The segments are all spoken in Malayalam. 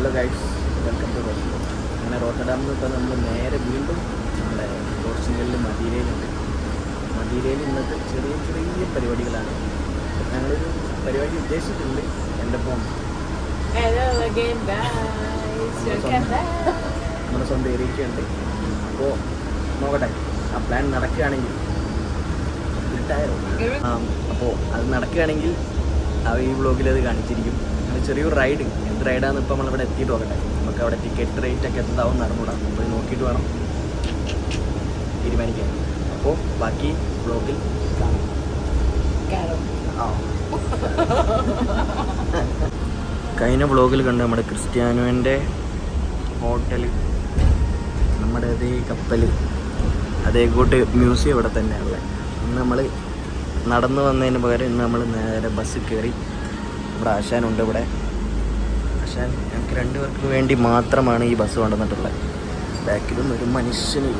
Hello guys welcome to Rose അങ്ങനെ റോട്ടർഡാമിൽ നിന്ന് ഇപ്പോൾ നമ്മൾ നേരെ വീണ്ടും നമ്മുടെ പോർച്ചുഗലിൽ മദീരയിലുണ്ട് മദീരയിൽ ഇന്നത്തെ ചെറിയ ചെറിയ പരിപാടികളാണ്. ഞങ്ങളൊരു പരിപാടി ഉദ്ദേശിച്ചിട്ടുണ്ട്. എന്റെ ഒപ്പം back. നമ്മുടെ സ്വന്തം ഏരിയയ്ക്കുണ്ട് അപ്പോൾ നോക്കട്ടെ. ആ പ്ലാൻ നടക്കുകയാണെങ്കിൽ അപ്പോൾ അത് നടക്കുകയാണെങ്കിൽ ആ ഈ വ്ളോഗിൽ അത് കാണിച്ചിരിക്കും. അങ്ങനെ ചെറിയൊരു റൈഡ് എന്ത് റൈഡാന്ന് ഇപ്പോൾ നമ്മളിവിടെ എത്തിയിട്ട് നോക്കട്ടെ. നമുക്ക് അവിടെ ടിക്കറ്റ് റേറ്റ് ഒക്കെ എന്താവും നടന്നുകൂടാ അപ്പോൾ നോക്കിയിട്ട് വേണം തീരുമാനിക്കാൻ. അപ്പോൾ ബാക്കി ബ്ലോഗിൽ കാണാം. കഴിഞ്ഞ ബ്ലോഗിൽ കണ്ട നമ്മുടെ ക്രിസ്ത്യാനുവിന്റെ ഹോട്ടൽ നമ്മുടെ അതേ കപ്പൽ അതേ കൂട്ട് മ്യൂസിയം ഇവിടെ തന്നെയാണുള്ളത് ഇന്ന് നമ്മൾ നടന്നു വന്നതിന് പകരം ഇന്ന് നമ്മൾ നേരെ ബസ്സിൽ കയറി ഇവിടെ ആശാനുണ്ട് ഇവിടെ. ആശാൻ ഞങ്ങൾക്ക് രണ്ടുപേർക്ക് വേണ്ടി മാത്രമാണ് ഈ ബസ് കൊണ്ടുവന്നിട്ടുള്ളത്. ബാക്കിലും ഒരു മനുഷ്യന്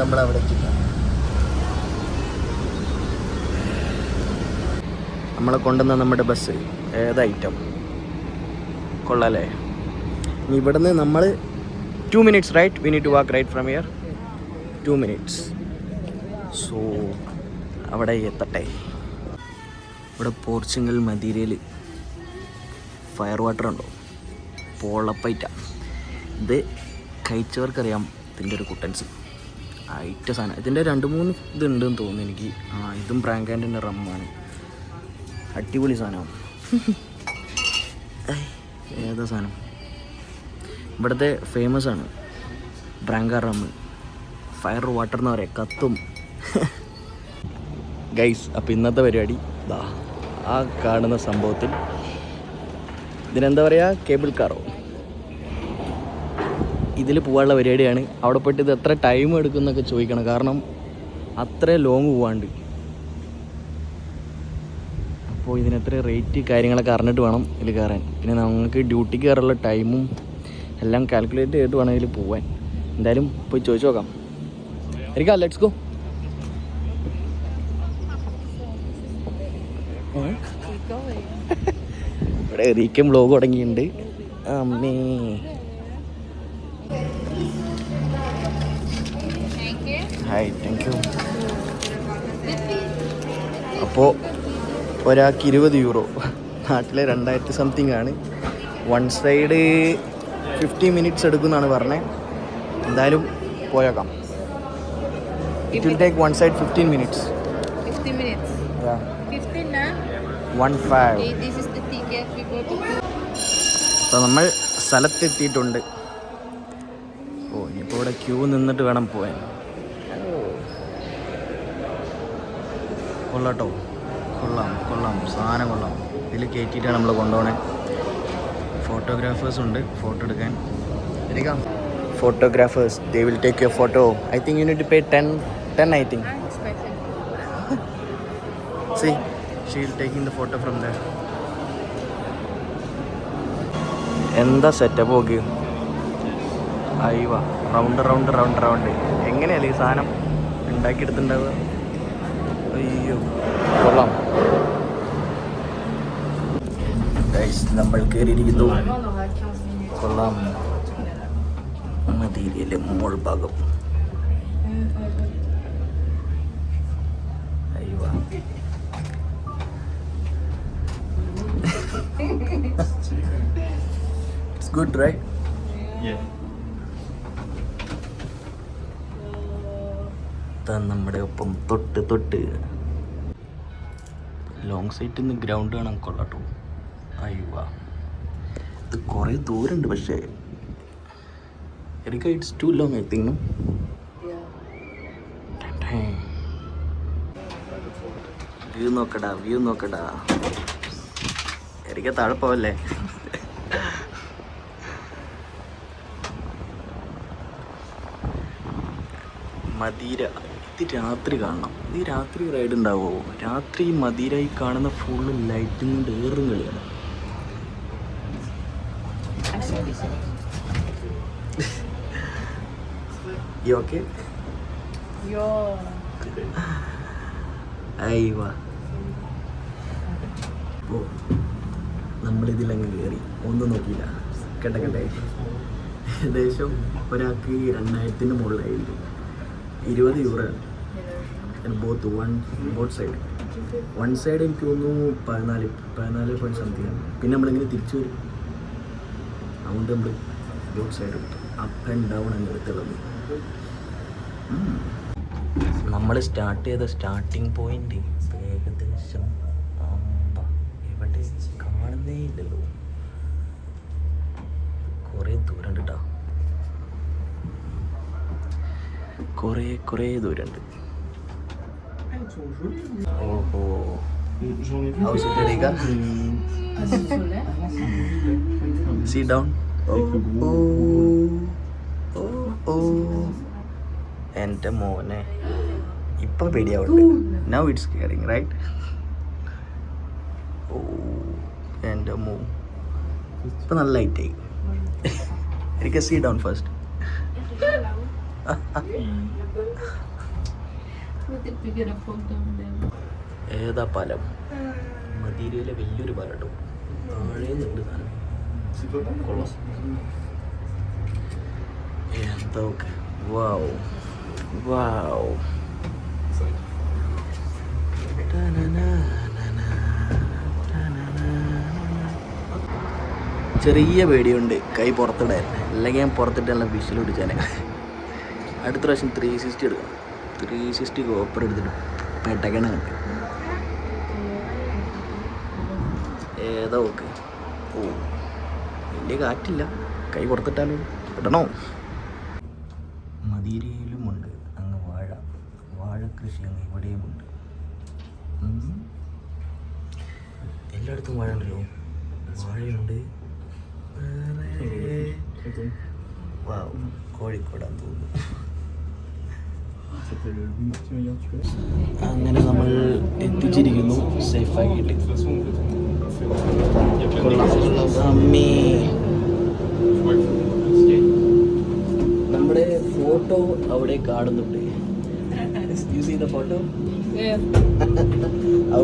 നമ്മളവിടേക്കില്ല നമ്മളെ കൊണ്ടുവന്ന നമ്മുടെ ബസ് ഏത് ഐറ്റം കൊള്ളാലേ ഇവിടുന്ന് നമ്മൾ two minutes right we need to walk right from here two minutes so അവിടെ എത്തട്ടെ. ഇവിടെ പോർച്ചുഗൽ മദീരയിൽ ഫയർ വാട്ടർ ഉണ്ടോ? പോളപ്പൈറ്റ ഇത് കഴിച്ചവർക്കറിയാം ഇതിന്റെ ഒരു കുട്ടൻസ്. ഐറ്റ സാധനം. ഇതിന്റെ രണ്ട് മൂന്ന് ഇതുണ്ടെന്ന് തോന്നുന്നു എനിക്ക്. ആ ഇതും ബ്രാങ്കാൻഡിന്റെ റമ്മാണ് അടിപൊളി സാധനമാണ്. ഏതാ സാധനം? ഇവിടുത്തെ ഫേമസ് ആണ്. ബ്രാങ്ക റമ്മ് ഫയർ വാട്ടർ എന്ന് പറയാം കത്തും. ഗൈസ് അപ്പോൾ ഇന്നത്തെ പരിപാടി ദാ ആ കാണുന്ന സംഭവത്തിൽ. ഇതിനെന്താ പറയുക കേബിൾ കാറോ ഇതിൽ പോകാനുള്ള പരിപാടിയാണ്. അവിടെ പോയിട്ട് ഇത് എത്ര ടൈം എടുക്കും എന്നൊക്കെ ചോദിക്കണം. കാരണം അത്ര ലോങ് പോവാണ്ട്. അപ്പോൾ ഇതിനെത്ര റേറ്റ് കാര്യങ്ങളൊക്കെ അറിഞ്ഞിട്ട് വേണം ഇതിൽ കയറാൻ. പിന്നെ നമുക്ക് ഡ്യൂട്ടിക്ക് കയറാനുള്ള ടൈമും എല്ലാം കാൽക്കുലേറ്റ് ചെയ്തിട്ട് വേണമെങ്കിൽ പോവാൻ. എന്തായാലും പോയി ചോദിച്ചു നോക്കാം. എനിക്ക് ലെറ്റ്സ് ഗോ. ഇവിടെ റീക്കം ബ്ലോഗ് തുടങ്ങിയിട്ടുണ്ട്. അമ്മേ. ഹായ് താങ്ക് യു അപ്പോൾ ഒരാൾക്ക് ഇരുപത് യൂറോ നാട്ടിലെ രണ്ടായിരത്തി സംതിങ് ആണ്. വൺ സൈഡ് ഫിഫ്റ്റി മിനിറ്റ്സ് എടുക്കുമെന്നാണ് പറഞ്ഞത് എന്തായാലും പോയേക്കാം. It will take one side fifteen minutes 15 minutes. 15 now. One this is the ticket. We go to. അപ്പോൾ നമ്മൾ സ്ഥലത്തെത്തിയിട്ടുണ്ട്. ഓ ഇനിയിപ്പോൾ ഇവിടെ ക്യൂ നിന്നിട്ട് വേണം പോയാൻ കൊള്ളാട്ടോ കൊള്ളാം കൊള്ളാം. സാധനം കൊള്ളാം. ഇതിൽ കയറ്റിയിട്ടാണ് നമ്മൾ കൊണ്ടുപോകണേ ഫോട്ടോഗ്രാഫേഴ്സ് ഉണ്ട്. ഫോട്ടോ എടുക്കാൻ. എടുക്കാം. Photographers they will take you photo I think you need to pay ten ten I think. See she will taking the photo from the എന്താ സെറ്റപ്പ് നോക്കി? അയ്യവ റൗണ്ട് റൗണ്ട് റൗണ്ട് റൗണ്ട് എങ്ങനെയല്ലേ ഈ സാധനം? ഉണ്ടാക്കിയെടുത്തിട്ടുണ്ടാവുക? അയ്യോ കൊള്ളാം. നമ്മൾ കയറിയിരിക്കുന്നു കൊള്ളാം. മതിയിലെ മോൾ ഭാഗം. അയ്യോ. It's good, right? Yeah. നമ്മുടെ ഒപ്പം തൊട്ട് തൊട്ട്. ലോങ് സൈറ്റിൽ നിന്ന് ഗ്രൗണ്ട് കാണാൻ കൊള്ളാട്ടോ. അയ്യോ. ഇത് കുറേ ദൂരമുണ്ട് പക്ഷേ. എനിക്ക് it's too long I think view നോക്കടാ വ്യൂ നോക്കടാ. എനിക്ക് താഴെ പോവല്ലേ? മദീര ഇത് രാത്രി കാണണം. ഇത് രാത്രി റൈഡ് ഉണ്ടാവുമോ രാത്രി മദീരയിൽ കാണുന്ന ഫുള്ള് ലൈറ്റും കൊണ്ട് ഏറും കളിയാണ്. ഈ ഓക്കെ Yo. അയ്യ ഓ നമ്മളിതിലങ്ങ് കയറി. ഒന്നും നോക്കിയില്ല. കേട്ടെ കേട്ടെ ഏകദേശം ഒരാൾക്ക് രണ്ടായിരത്തിന്റെ മുകളിലായിരിക്കും ഇരുപത് euro. Both one both side one side എനിക്ക് തോന്നുന്നു പതിനാല് പതിനാല് പോയിന്റ് സംതിങ് പിന്നെ നമ്മളിങ്ങനെ തിരിച്ചു വരും? അതുകൊണ്ട് നമ്മൾ ബോട്ട് സൈഡ് എടുത്തു. അപ്പ് ആൻഡ് ഡൗൺ അങ്ങ് എടുത്തുള്ളത് നമ്മൾ സ്റ്റാർട്ട് ചെയ്ത സ്റ്റാർട്ടിങ് പോയിന്റ് ഏകദേശം ആമ്പ. ഇവിടെ കാണുന്നേ ഇല്ലല്ലോ. കുറേ ദൂരം കേട്ടോ കുറേ കുറേ ദൂരമുണ്ട് ഓഹോ. How's it, Erika? Sit down. Oh, oh, oh, oh. എന്റെ മോനെ ഇപ്പം പേടിയാവുന്നുണ്ട് now it's caring right oh എന്റെ മോ ഇപ്പം നല്ല ലൈറ്റായി എനിക്ക് see down first We did we get a photo of them? ഏതാ പലം? മദീരയിലെ വലിയൊരു പാലം കേട്ടോ താഴെ നിന്നുണ്ട് സാധനം. കൊള്ളാം. എന്താ ഓക്കെ വാവ് വാവ് ചെറിയ പേടിയുണ്ട് കൈ പുറത്തിടാൻ. അല്ലെങ്കിൽ ഞാൻ പുറത്തിട്ടല്ല വിഷൽ പിടിച്ചാൽ അടുത്ത പ്രാവശ്യം ത്രീ സിക്സ്റ്റി എടുക്കണം. ത്രീ സിക്സ്റ്റി കോപ്പർ എടുത്തിട്ട് പെട്ടക്കണം കണ്ട് ഏതാ ഓക്കെ? ഓ വലിയ കാറ്റില്ല. കൈ കൊടുത്തിട്ടാലോ? ഇടണോ? മദീരയിലുമുണ്ട് അങ്ങ് വാഴ. വാഴ കൃഷി അങ്ങ് ഇവിടെയുമുണ്ട്. എല്ലായിടത്തും വാഴ ഉണ്ടല്ലോ. വാഴയുണ്ട്. വാവ്, കോഴിക്കോടാന്ന് തോന്നുന്നു. അങ്ങനെ നമ്മൾ എത്തിച്ചിരിക്കുന്നു. സേഫാക്കിയിട്ട് അമ്മേ നമ്മുടെ ഫോട്ടോ അവിടെ കാണുന്നുണ്ട്. You see the photo Yeah.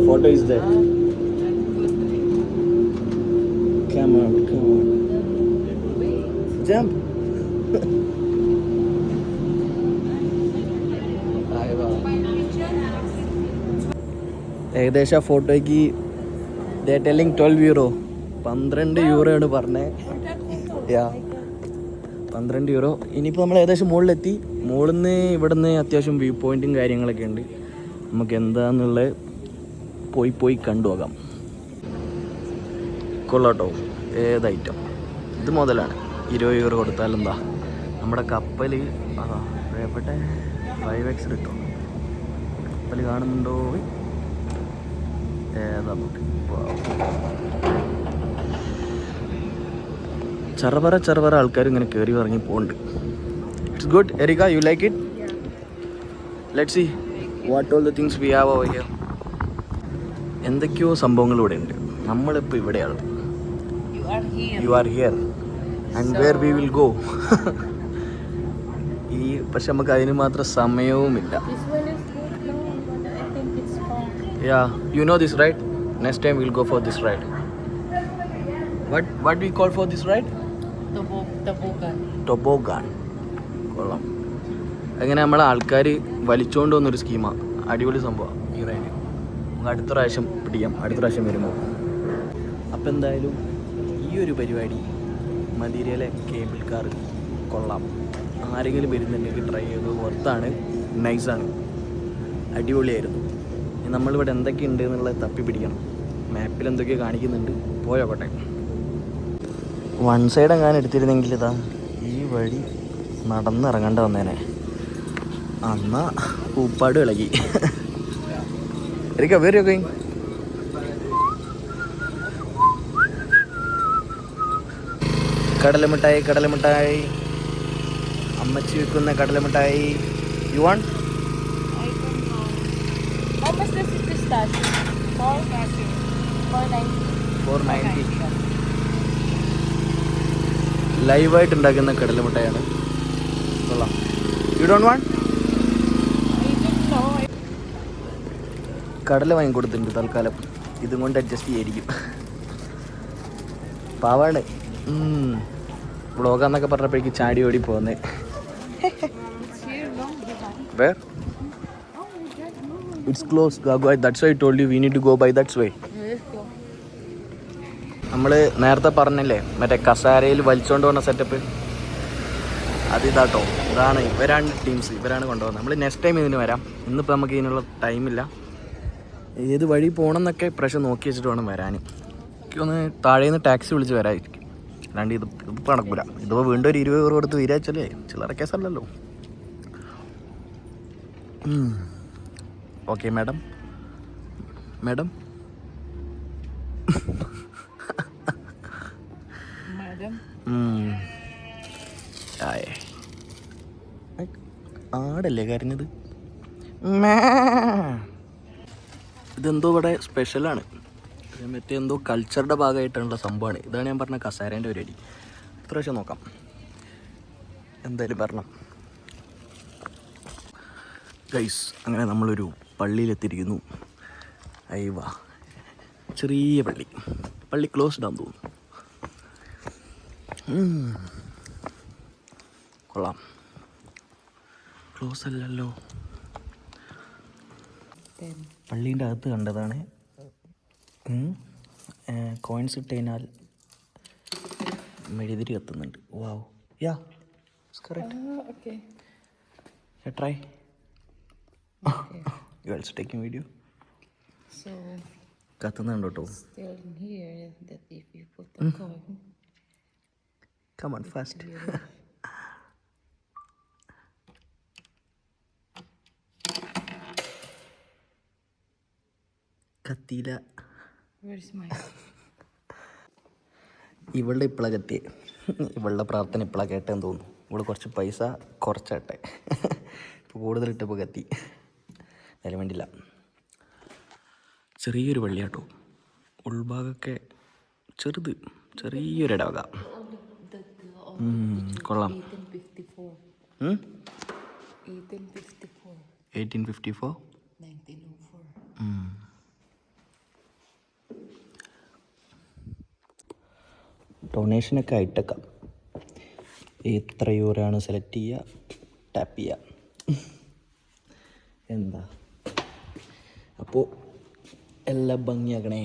Photo is the come on come on. Jump. ഏകദേശം ആ ഫോട്ടോയ്ക്ക് ടെല്ലിങ് ട്വൽവ് യൂറോ പന്ത്രണ്ട് യൂറോ ആണ് പറഞ്ഞത് യാ പന്ത്രണ്ട് യൂറോ ഇനിയിപ്പോൾ നമ്മൾ ഏകദേശം മുകളിലെത്തി. മുകളിൽ നിന്ന് ഇവിടെ നിന്ന് അത്യാവശ്യം വ്യൂ പോയിന്റും കാര്യങ്ങളൊക്കെ ഉണ്ട്. നമുക്ക് എന്താന്നുള്ളത് പോയി പോയി കണ്ടുപോകാം കൊള്ളാട്ടോ. ഏത് ഐറ്റം ഇത് മുതലാണ്. ഇരുപത് യൂറോ കൊടുത്താൽ എന്താ? നമ്മുടെ കപ്പൽ പ്രിയപ്പെട്ട ഫൈവ് എക്സ് കിട്ടും കപ്പൽ കാണുന്നുണ്ടോ? നമുക്ക് ചെറുപറ ചെറുപറ ആൾക്കാർ ഇങ്ങനെ കയറി ഇറങ്ങി പോകുന്നുണ്ട് it's good Erica you like it let see what all the things we have over here എന്തൊക്കെയോ സംഭവങ്ങൾ ഇവിടെ ഉണ്ട്. നമ്മളിപ്പോൾ ഇവിടെയാണ്. You are here and where we will go ഈ പക്ഷെ നമുക്ക് അതിന് മാത്രം സമയവുമില്ല This one is good, no, but I think it's far. you know this, right? Next time we'll go for this ride. What what what we call for this ride Tobog Tobogan. Toboggan കൊള്ളാം. അങ്ങനെ നമ്മളെ ആൾക്കാർ വലിച്ചുകൊണ്ട് വന്നൊരു സ്കീമാണ് അടിപൊളി സംഭവം ഈ റൈഡ് നമുക്ക് അടുത്ത പ്രാവശ്യം പിടിക്കാം. അടുത്ത പ്രാവശ്യം വരുമ്പോൾ അപ്പം എന്തായാലും ഈ ഒരു പരിപാടി മദീരയിലെ കേബിൾ കാർ കൊള്ളാം. ആരെങ്കിലും വരുന്നുണ്ടെങ്കിൽ ട്രൈ ചെയ്ത് വർത്താണ് നൈസാണ് അടിപൊളിയായിരുന്നു. നമ്മളിവിടെ എന്തൊക്കെ ഉണ്ട് എന്നുള്ളത് തപ്പി പിടിക്കണം. മാപ്പിൽ എന്തൊക്കെയോ കാണിക്കുന്നുണ്ട്. പോയോട്ടെ വൺ സൈഡ് എങ്ങാനും എടുത്തിരുന്നെങ്കിൽ ഇതാ ഈ വഴി നടന്നിറങ്ങേണ്ട വന്നേനെ. അന്ന ഉപ്പാട് ഇളകി. എനിക്ക് വേറെ കടലമിഠായി കടലമിഠായി. അമ്മച്ചി വെക്കുന്ന കടലമിഠായി. You want for ninety. ലൈവായിട്ട് ഉണ്ടാക്കുന്ന കടലമുട്ടയാണ്. കൊള്ളാം. You don't want. കടല വാങ്ങിക്കൊടുത്തിട്ടുണ്ട് തൽക്കാലം. ഇതും കൊണ്ട് അഡ്ജസ്റ്റ് ചെയ്യായിരിക്കും. പാവാണ് വ്ളോഗാന്നൊക്കെ പറഞ്ഞപ്പോഴേക്ക് ചാടി ഓടി പോകുന്നത് where Oh, my God, no. It's close that's why told you we need to go by that's why. നമ്മൾ നേരത്തെ പറഞ്ഞല്ലേ മറ്റേ കസാരയിൽ വലിച്ചോണ്ട് പോകുന്ന സെറ്റപ്പ് അത് ഇതാട്ടോ. ഇതാണ് ഇവരാണ് ടീംസ് ഇവരാണ് കൊണ്ടുപോകുന്നത്. നമ്മൾ നെക്സ്റ്റ് ടൈം ഇതിന് വരാം. ഇന്നിപ്പോൾ നമുക്ക് ഇതിനുള്ള ടൈമില്ല ഏത് വഴി പോകണം എന്നൊക്കെ പ്രശ്നം നോക്കി വെച്ചിട്ട് വേണം വരാൻ ഒന്ന് താഴെ നിന്ന് ടാക്സി വിളിച്ച് വരാതിരിക്കും അല്ലാണ്ട് ഇത് ഇതിപ്പോൾ നടക്കൂല. ഇതിപ്പോൾ വീണ്ടും ഒരു ഇരുപത് പേർ കൊടുത്ത് വിരാച്ചല്ലേ ചില്ലറ കേസല്ലല്ലോ ഓക്കെ മാഡം മാഡം ആടല്ലേ കരഞ്ഞത്. ഇതെന്തോ ഇവിടെ സ്പെഷ്യലാണ് മറ്റേ എന്തോ കൾച്ചറുടെ ഭാഗമായിട്ടുള്ള സംഭവമാണ്. ഇതാണ് ഞാൻ പറഞ്ഞ കസാരേന്റെ പരിപാടി അടി. പ്രാവശ്യം നോക്കാം. എന്തായാലും പറഞ്ഞ ഗൈസ് അങ്ങനെ നമ്മളൊരു പള്ളിയിലെത്തിയിരിക്കുന്നു. അയ്യവ. ചെറിയ പള്ളി. പള്ളി ക്ലോസ്ഡ് ആണെന്ന് തോന്നുന്നു. കൊള്ളാം. ക്ലോസ് അല്ലല്ലോ. പള്ളീന്റെ അകത്ത് കണ്ടതാണ്. കോയിൻസ് ഇട്ട് കഴിഞ്ഞാൽ മെഴുതിരി കത്തുന്നുണ്ട്. Wow yeah correct okay. Try you also taking video So, കത്തുന്നുണ്ടോ കേട്ടോ still in here that if you put the coin, come on fast കത്തിയില്ല. Where's my ഇവളുടെ ഇപ്പള കത്തി ഇവളുടെ പ്രാർത്ഥന ഇപ്പളാ കേട്ടെന്ന് തോന്നുന്നു. ഇവൾ കുറച്ച് പൈസ കുറച്ചാട്ടെ. ഇപ്പോൾ കൂടുതലിട്ടപ്പോൾ കത്തി. അതിന് വേണ്ടില്ല ചെറിയൊരു വള്ളിയാട്ടോ. ഉൾഭാഗമൊക്കെ ചെറുത് ചെറിയൊരു ഇടവക. കൊള്ളാം. 1854? 1854. Eighteen fifty four. 1904. ഡൊണേഷനൊക്കെ ആയിട്ടേക്കാം. എത്ര യൂറാണ് സെലക്ട് ചെയ്യുക ടാപ്പ് ചെയ്യുക. എന്താ? അപ്പോൾ എല്ലാം ഭംഗിയാക്കണേ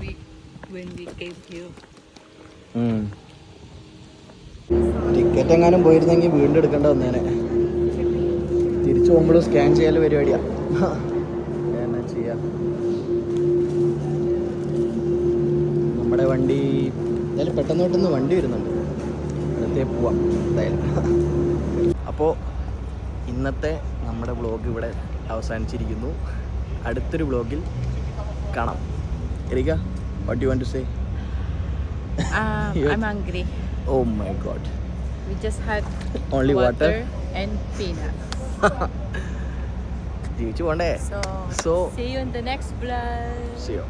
we, when we came here. Ticket എങ്ങാനും പോയിരുന്നെങ്കിൽ വീണ്ടും എടുക്കേണ്ട വന്നേനെ. തിരിച്ചു പോകുമ്പോഴും സ്കാൻ ചെയ്യാൻ പരിപാടിയാ. എന്നാ ചെയ്യാ. നമ്മുടെ വണ്ടി എന്തായാലും പെട്ടെന്ന് പെട്ടെന്ന് വണ്ടി വരുന്നുണ്ട്. അടുത്തേ പോവാം എന്തായാലും അപ്പോൾ ഇന്നത്തെ നമ്മുടെ വ്ളോഗ് ഇവിടെ അവസാനിച്ചിരിക്കുന്നു അടുത്തൊരു വ്ളോഗിൽ കാണാം Erica what you want to say I'm hungry. Oh my God We just had Only water? and peanuts. ജീവിച്ചു പോണ്ടേ so see you in the next vlog. See you.